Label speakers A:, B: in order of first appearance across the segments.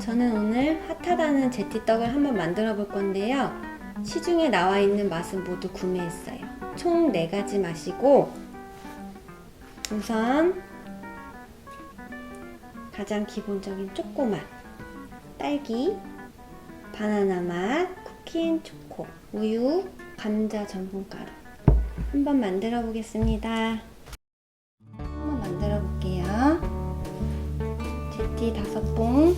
A: 저는 오늘 핫하다는 제티떡을 한번 만들어 볼 건데요. 시중에 나와 있는 맛은 모두 구매했어요. 총 4가지 맛이고, 우선 가장 기본적인 초코맛, 딸기, 바나나 맛, 쿠키앤 초코, 우유, 감자 전분가루. 한번 만들어 보겠습니다. 한번 만들어 볼게요. 제티 다섯 봉.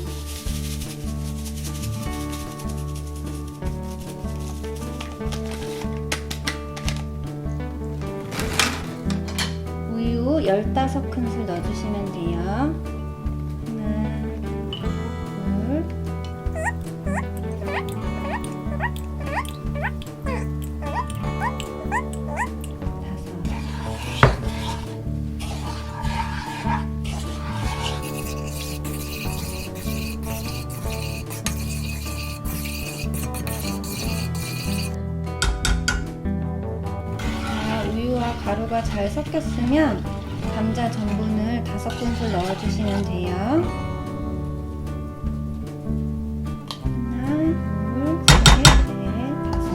A: 우유 15큰술 넣어주시면 돼요. 가루가 잘 섞였으면 감자 전분을 다섯 큰술 넣어주시면 돼요. 하나, 둘, 셋, 넷, 다섯.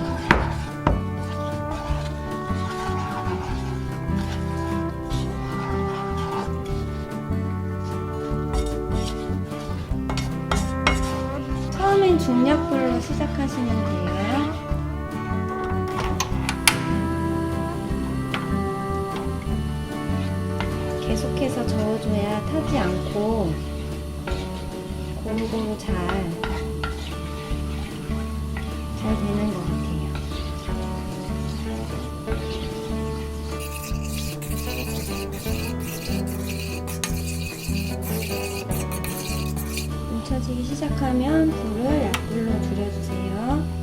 A: 처음엔 중약불로 시작하시면 돼요. 계속해서 저어줘야 타지 않고 고루고루 잘, 잘 되는 것 같아요. 뭉쳐지기 시작하면 불을 약불로 줄여주세요.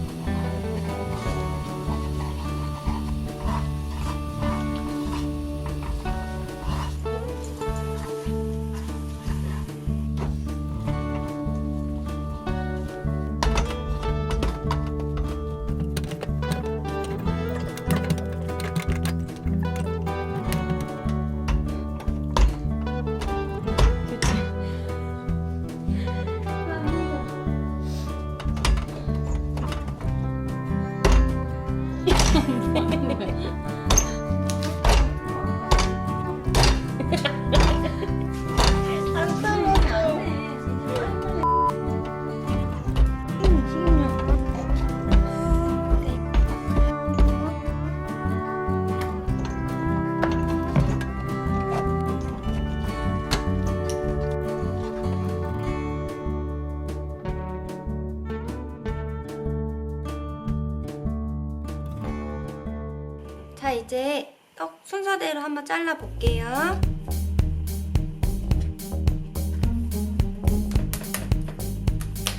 A: 이제 떡 순서대로 한번 잘라 볼게요.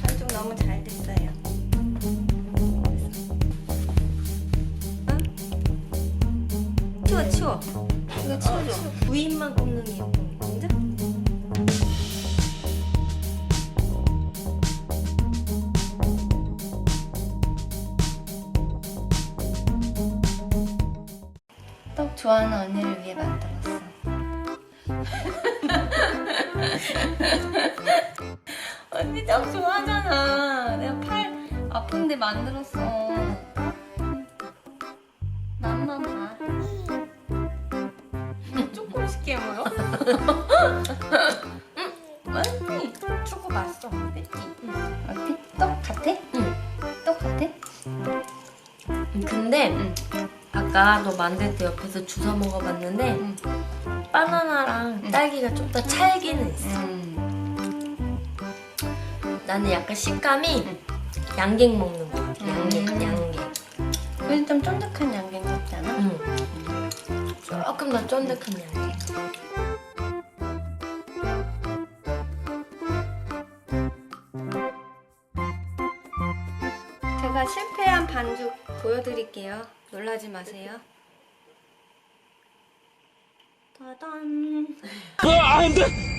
A: 반죽 너무 잘 됐어요. 어? 치워 치워. 이거 치워줘.
B: 부인만 꼽는 게
A: 좋아하는 언니를 위해 만들었어. 언니 떡 좋아하잖아. 내가 팔 아픈데 만들었어. 맛만 봐.
B: 조금 쉽게 보여?
A: 맛있지?
B: 초코 맛있어?
A: 어때? 떡 같아?
B: 응.
A: 떡 같아?
B: 근데
A: 응.
B: 너 만들 때 옆에서 주워 먹어봤는데
A: 응.
B: 바나나랑
A: 응.
B: 딸기가 좀 더 찰기는 있어
A: 음.
B: 나는 약간 식감이 양갱 먹는 거 같아 양갱
A: 음.
B: 양갱
A: 그래도 좀 쫀득한 양갱 같지 않아?
B: 응. 조금 더 쫀득한 양갱
A: 제가 실패한 반죽 보여드릴게요. 놀라지 마세요. 따단.
C: 아, 안 돼!